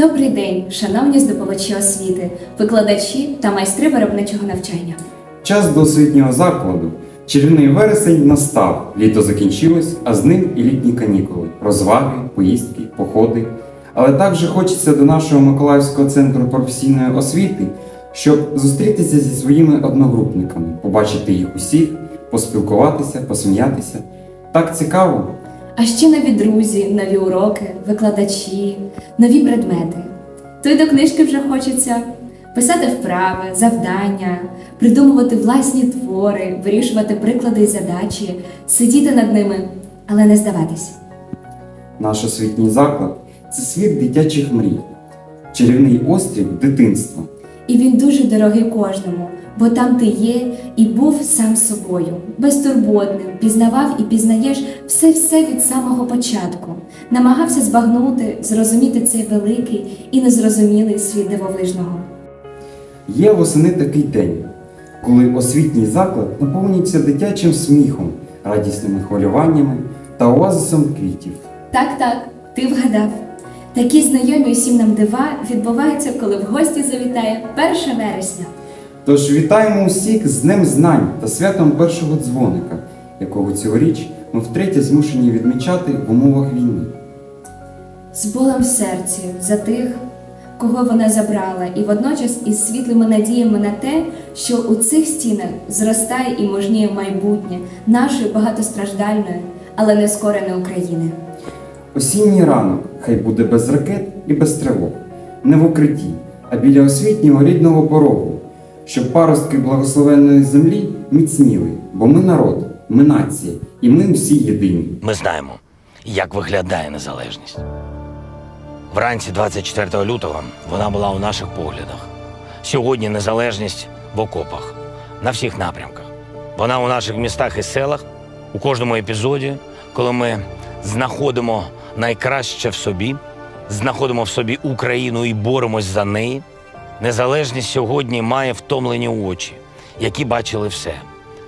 Добрий день, шановні здобувачі освіти, викладачі та майстри виробничого навчання. Час до освітнього закладу. Чарівний вересень настав, літо закінчилось, а з ним і літні канікули, розваги, поїздки, походи. Але також хочеться до нашого Миколаївського центру професійної освіти, щоб зустрітися зі своїми одногрупниками, побачити їх усіх, поспілкуватися, посміятися. Так цікаво. А ще нові друзі, нові уроки, викладачі, нові предмети. То й до книжки вже хочеться писати вправи, завдання, придумувати власні твори, вирішувати приклади і задачі, сидіти над ними, але не здаватись. Наш освітній заклад це світ дитячих мрій, чарівний острів дитинства. І він дуже дорогий кожному, бо там ти є і був сам собою, безтурботним, пізнавав і пізнаєш все-все від самого початку, намагався збагнути, зрозуміти цей великий і незрозумілий світ дивовижного. Є восени такий день, коли освітній заклад наповнюється дитячим сміхом, радісними хвилюваннями та оазисом квітів. Так, так, ти вгадав. Такі знайомі усім нам дива відбуваються, коли в гості завітає 1 вересня. Тож вітаємо усіх з Днем Знань та святом першого дзвоника, якого цьогоріч ми втретє змушені відмічати в умовах війни. з болем в серці за тих, кого вона забрала, і водночас із світлими надіями на те, що у цих стінах зростає і мужніє майбутнє нашої багатостраждальної, але нескореної України. Осінній ранок хай буде без ракет і без тривог, не в укритті, а біля освітнього рідного порогу, щоб паростки благословенної землі міцніли, бо ми народ, ми нація, і ми всі єдині. Ми знаємо, як виглядає незалежність. Вранці 24 лютого вона була у наших поглядах. Сьогодні незалежність в окопах на всіх напрямках. Вона у наших містах і селах, у кожному епізоді, коли ми знаходимо найкраще в собі, знаходимо в собі Україну і боремось за неї. Незалежність сьогодні має втомлені очі, які бачили все.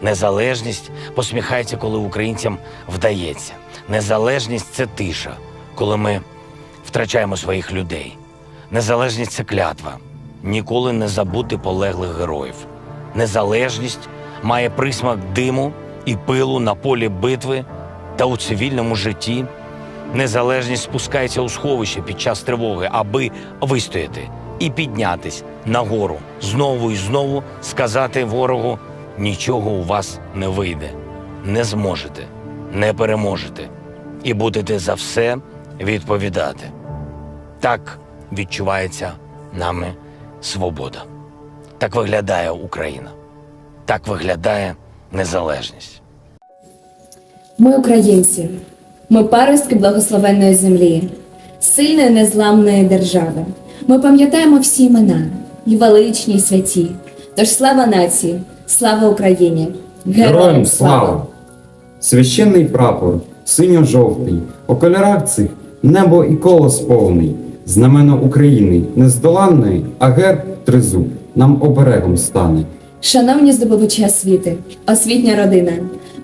Незалежність посміхається, коли українцям вдається. Незалежність це тиша, коли ми втрачаємо своїх людей. Незалежність це клятва. Ніколи не забути полеглих героїв. Незалежність має присмак диму і пилу на полі битви та у цивільному житті. Незалежність спускається у сховище під час тривоги, аби вистояти і піднятись нагору, знову і знову сказати ворогу: нічого у вас не вийде, не зможете, не переможете, і будете за все відповідати. Так відчувається нами свобода. Так виглядає Україна. Так виглядає незалежність. Ми українці, ми паростки благословенної землі, сильної незламної держави. Ми пам'ятаємо всі імена, і величні, і святі. Тож слава нації, слава Україні! Героям слава! Священний прапор, синьо-жовтий, у кольорах цих небо і колос повний, знамено України нездоланної, а герб тризуб нам оберегом стане. Шановні здобувачі освіти, освітня родина,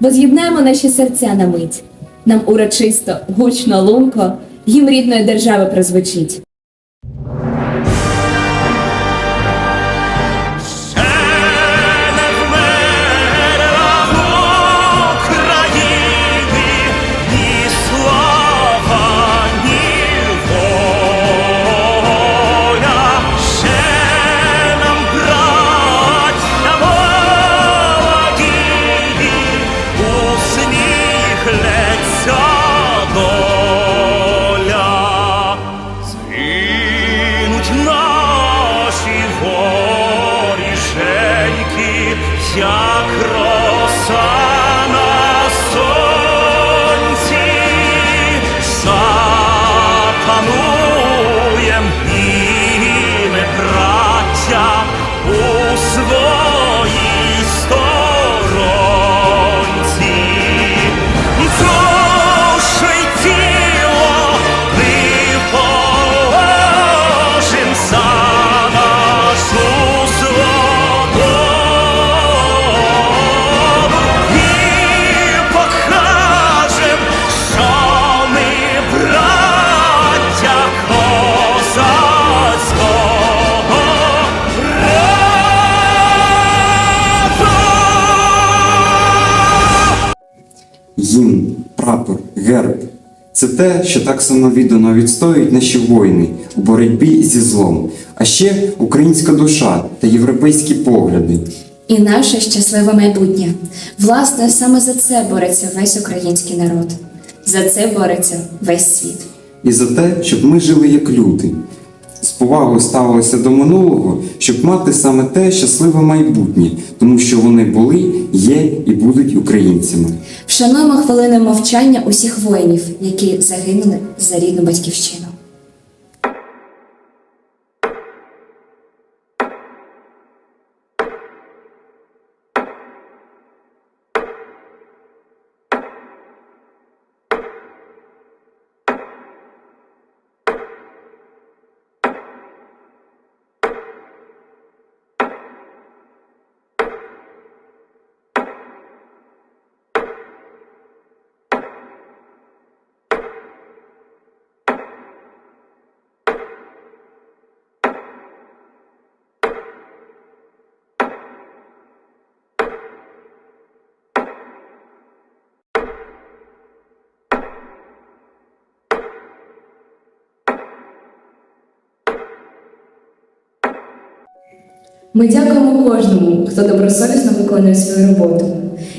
воз'єднаємо наші серця на мить. Нам урочисто, гучно, лунко, гімн рідної держави прозвучить. Це те, що так самовіддано відстоюють наші воїни у боротьбі зі злом, а ще українська душа та європейські погляди. І наше щасливе майбутнє. Власне, саме за це бореться весь український народ. За це бореться весь світ. І за те, щоб ми жили як люди, повагою ставилися до минулого, щоб мати саме те щасливе майбутнє, тому що вони були, є і будуть українцями. Вшануємо хвилини мовчання усіх воїнів, які загинули за рідну батьківщину. Ми дякуємо кожному, хто добросовісно виконує свою роботу: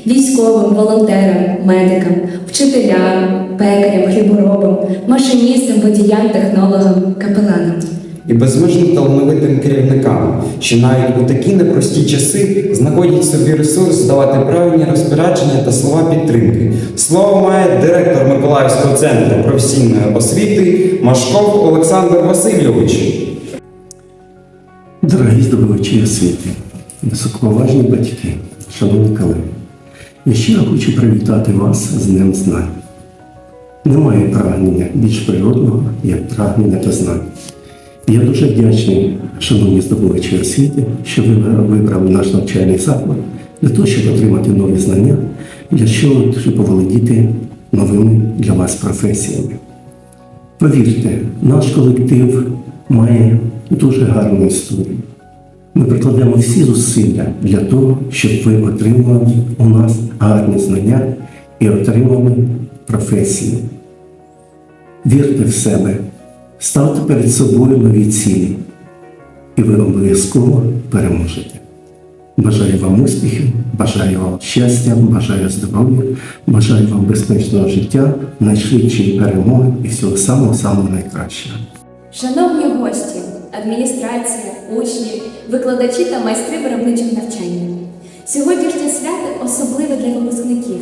військовим, волонтерам, медикам, вчителям, пекарям, хліборобам, машиністам, водіям, технологам, капеланам. І безмежно талановитим керівникам, що навіть у такі непрості часи знаходять собі ресурс давати правильні розпорядження та слова підтримки. Слово має директор Миколаївського центру професійної освіти Машков Олександр Васильович. Дорогі здобувачі освіти, високоповажні батьки, шановні колеги, я щиро хочу привітати вас з Днем Знань. Немає прагнення більш природного, як прагнення до знань. Я дуже вдячний, шановні здобувачі освіти, що ви вибрали наш навчальний заклад для того, щоб отримати нові знання, для чого, щоб поволодіти новими для вас професіями. Повірте, наш колектив має дуже гарну історію. Ми прикладемо всі зусилля для того, щоб ви отримали у нас гарні знання і отримали професію. Вірте в себе, ставте перед собою нові цілі, і ви обов'язково переможете. Бажаю вам успіхів, бажаю вам щастя, бажаю здоров'я, бажаю вам безпечного життя, найшвидшої перемоги і всього самого-самого найкращого. Шановні гості, адміністрація, учні, викладачі та майстри виробничих навчання. Сьогоднішнє свято особливе для випускників,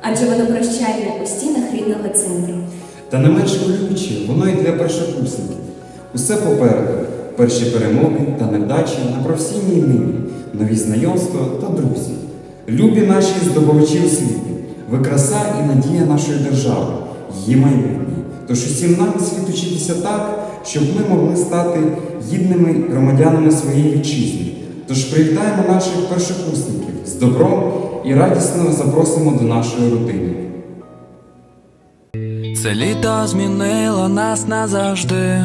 адже воно прощальне у стінах рідного центру. Та не менш хвилююче, воно і для першокурсників. Усе попереду. Перші перемоги та невдачі на професійній ниві, нові знайомства та друзі. Любі наші здобувачі освіти, ви краса і надія нашої держави, її майбутнє. Тож усім нам слід учитися так, щоб ми могли стати гідними громадянами своєї вітчизни. Тож привітаємо наших першокурсників з добром і радісно запросимо до нашої родини. Це літо змінило нас назавжди.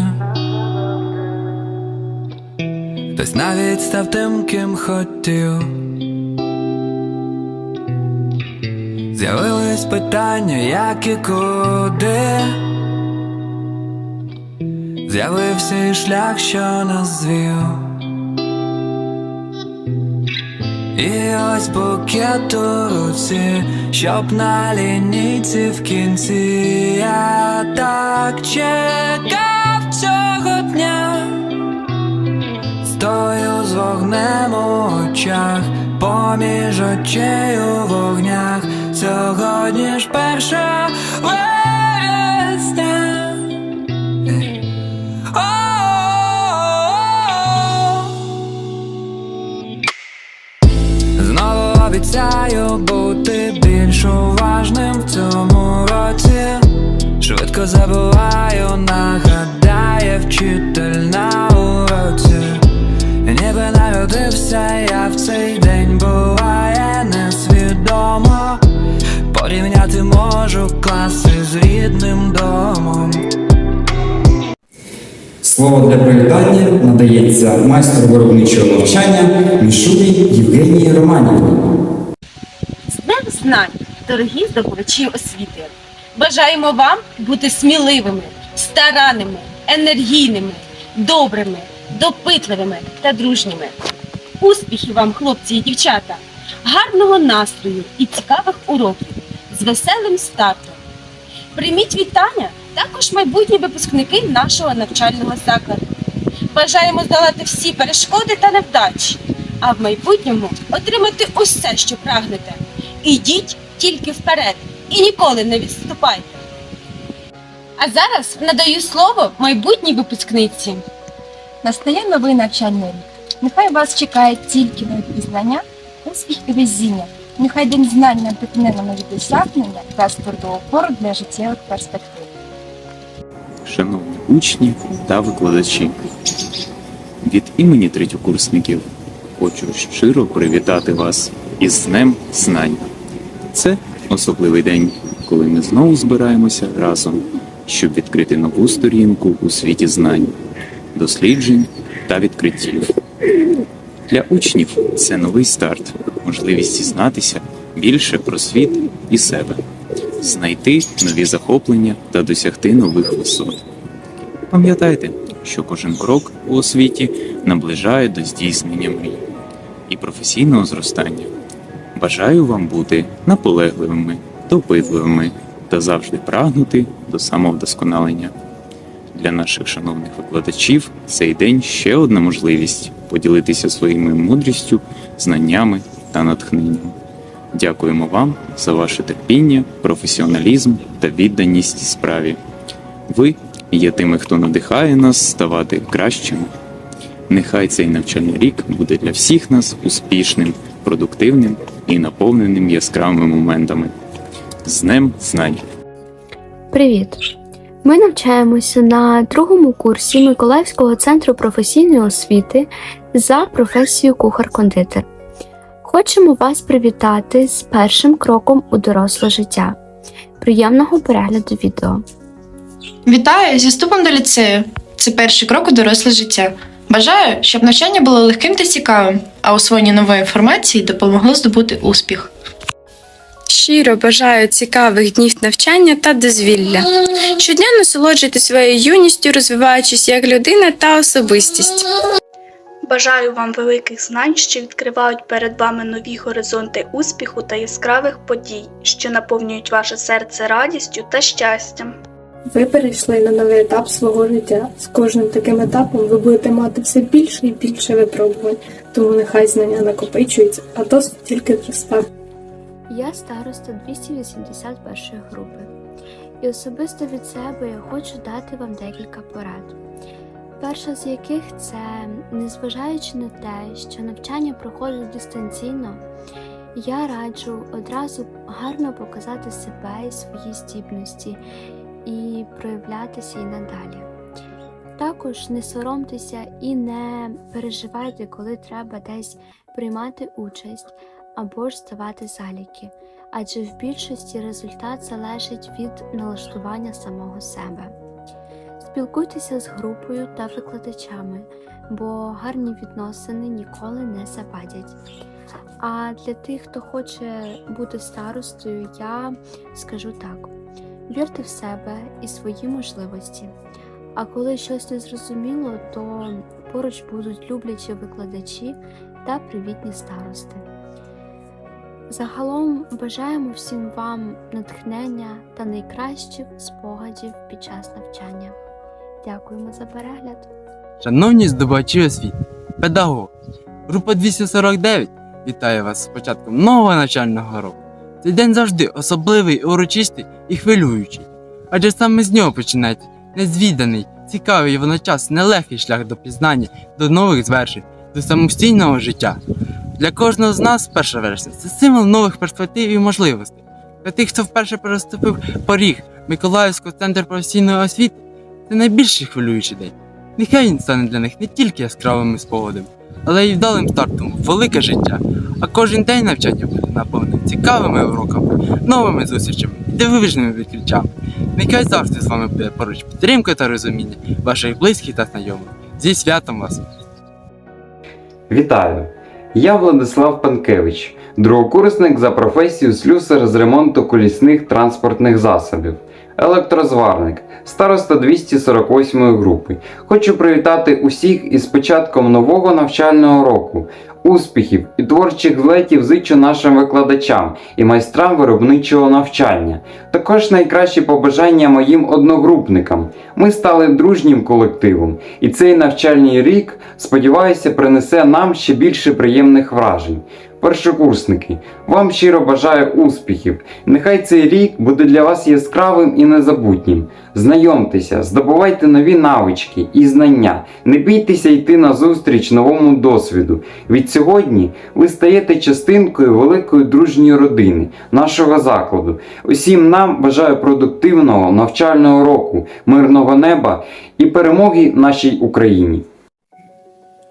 Хтось навіть став тим, ким хотів. З'явились питання, як і куди. З'явився і шлях, що нас звів. І ось букет у руці, щоб на лінійці в кінці я так чекав цього дня. Стою з вогнем у очах, поміж очей у вогнях. Сьогодні ж перша обіцяю бути більш уважним в цьому році. Швидко забуваю, нагадає вчитель на уроці. Ніби народився я в цей день, буває несвідомо. Порівняти можу класи з рідним домом. Слово для привітання надається майстру виробничого навчання Мішурі Євгенії Романівні. Знань! дорогі здобувачі освіти! Бажаємо вам бути сміливими, старанними, енергійними, добрими, допитливими та дружніми. Успіхів вам, хлопці і дівчата! Гарного настрою і цікавих уроків з веселим стартом! Прийміть вітання також майбутні випускники нашого навчального закладу. Бажаємо здолати всі перешкоди та невдачі, а в майбутньому отримати усе, що прагнете. Ідіть тільки вперед і ніколи не відступайте. А зараз надаю слово майбутній випускниці. Настає новий навчальний рік. Нехай вас чекає тільки нові пізнання, успіх і везіння. Нехай день знань надихне на нові досягнення та тверду опору для життєвих перспектив. Шановні учні та викладачі, від імені третьокурсників хочу щиро привітати вас із Днем Знань. Це особливий день, коли ми знову збираємося разом, щоб відкрити нову сторінку у світі знань, досліджень та відкриттів. Для учнів це новий старт, можливість дізнатися більше про світ і себе, знайти нові захоплення та досягти нових висот. Пам'ятайте, що кожен крок у освіті наближає до здійснення мрій і професійного зростання. Бажаю вам бути наполегливими, допитливими та завжди прагнути до самовдосконалення. Для наших шановних викладачів цей день ще одна можливість поділитися своїми мудрістю, знаннями та натхненням. Дякуємо вам за ваше терпіння, професіоналізм та відданість справі. Ви є тими, хто надихає нас ставати кращими. Нехай цей навчальний рік буде для всіх нас успішним, продуктивним і наповненим яскравими моментами. З Днем знань! Привіт! Ми навчаємося на другому курсі Миколаївського центру професійної освіти за професією кухар-кондитер. Хочемо вас привітати з першим кроком у доросле життя. Приємного перегляду відео. Вітаю зі вступом до ліцею. Це перший крок у доросле життя. Бажаю, щоб навчання було легким та цікавим, а освоєння нової інформації допомогло здобути успіх. Щиро бажаю цікавих днів навчання та дозвілля. Щодня насолоджуйтесь своєю юністю, розвиваючись як людина та особистість. Бажаю вам великих знань, що відкривають перед вами нові горизонти успіху та яскравих подій, що наповнюють ваше серце радістю та щастям. Ви перейшли на новий етап свого життя. З кожним таким етапом ви будете мати все більше і більше випробувань, тому нехай знання накопичуються, а досвід тільки зростає. Я староста 281 групи, і особисто від себе я хочу дати вам декілька порад. Перша з яких це, незважаючи на те, що навчання проходить дистанційно, я раджу одразу гарно показати себе і свої здібності і проявлятися і надалі. Також не соромтеся і не переживайте, коли треба десь приймати участь або ж здавати заліки, адже в більшості результат залежить від налаштування самого себе. Спілкуйтеся з групою та викладачами, бо гарні відносини ніколи не завадять. А для тих, хто хоче бути старостою, я скажу так: вірте в себе і свої можливості. А коли щось не зрозуміло, то поруч будуть люблячі викладачі та привітні старости. Загалом бажаємо всім вам натхнення та найкращих спогадів під час навчання. Дякуємо за перегляд. Шановні здобувачі освіти, педагог, група 249 вітає вас з початком нового навчального року. Цей день завжди особливий, урочистий і хвилюючий, адже саме з нього починається незвіданий, цікавий і водночас нелегкий шлях до пізнання, до нових звершень, до самостійного життя. Для кожного з нас 1 вересня це символ нових перспектив і можливостей. Для тих, хто вперше переступив поріг Миколаївського центру професійної освіти, це найбільший хвилюючий день. Нехай він стане для них не тільки яскравими спогадами, але й вдалим стартом велике життя. А кожен день навчання буде наповнений цікавими уроками, новими зустрічами і дивовижними відкриттями. Нехай завжди з вами буде поруч підтримка та розуміння ваших близьких та знайомих. Зі святом вас! Вітаю! Я Владислав Панкевич, другокурсник за професією слюсар з ремонту колісних транспортних засобів, електрозварник, староста 248 групи. Хочу привітати усіх із початком нового навчального року. Успіхів і творчих злетів зичу нашим викладачам і майстрам виробничого навчання. Також найкращі побажання моїм одногрупникам. Ми стали дружнім колективом, і цей навчальний рік, сподіваюся, принесе нам ще більше приємних вражень. Першокурсники, вам щиро бажаю успіхів. Нехай цей рік буде для вас яскравим і незабутнім. Знайомтеся, здобувайте нові навички і знання. Не бійтеся йти на зустріч новому досвіду. Від сьогодні ви стаєте частинкою великої дружньої родини, нашого закладу. Усім нам бажаю продуктивного навчального року, мирного неба і перемоги нашій Україні.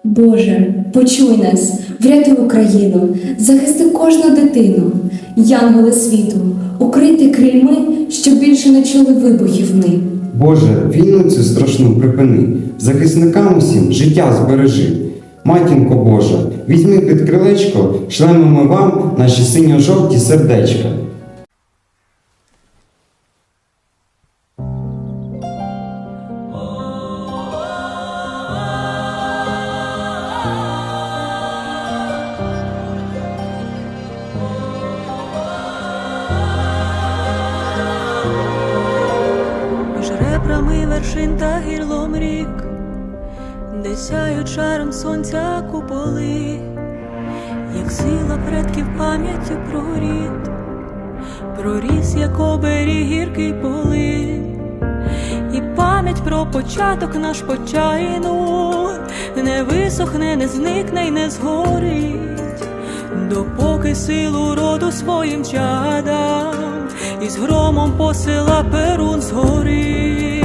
Боже, почуй нас, врятуй Україну, захисти кожну дитину, янголи світу, укрийте крильми, щоб більше не чули вибухів ми. Боже, війну цю страшну припини, захисникам усім життя збережи. Матінко Божа, візьми під крилечко, шлемо ми вам наші синьо-жовті сердечка. Сяють сонця куполи, як сила предків пам'яттю про рід, проріс, як оберіг гіркий полин, і пам'ять про початок наш почайну не висохне, не зникне й не згорить, допоки силу роду своїм чадам із громом посила перун згори.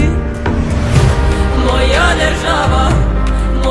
Моя держава,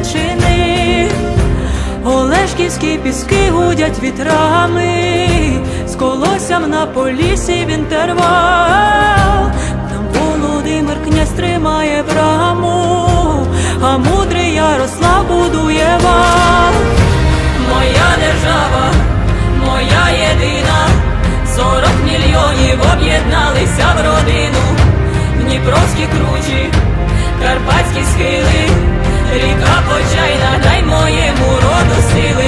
ліс Олешківські піски гудять вітрами, з колоссям на полісі в інтервал. Там Володимир князь тримає браму, а мудрий Ярослав будує вал. Моя держава, моя єдина, сорок мільйонів об'єдналися в родину, Дніпровські кручі, карпатські схили, ріка почайна, дай моєму роду сили,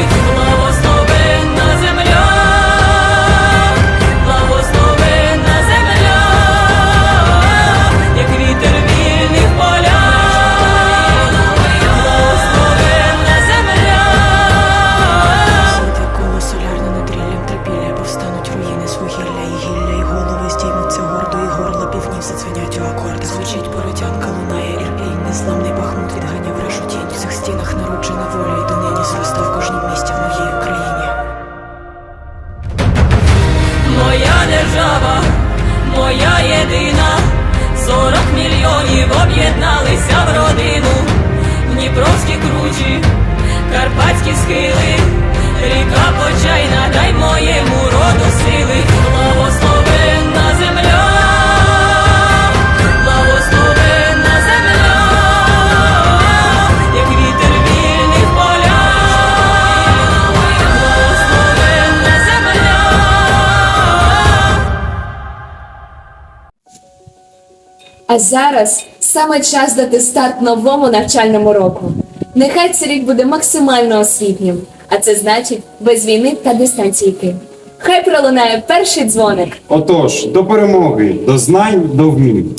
А зараз саме час дати старт новому навчальному року. Нехай цей рік буде максимально освітнім, а це значить без війни та дистанційки. Хай пролунає перший дзвоник. Отож, до перемоги, до знань, до вмінь.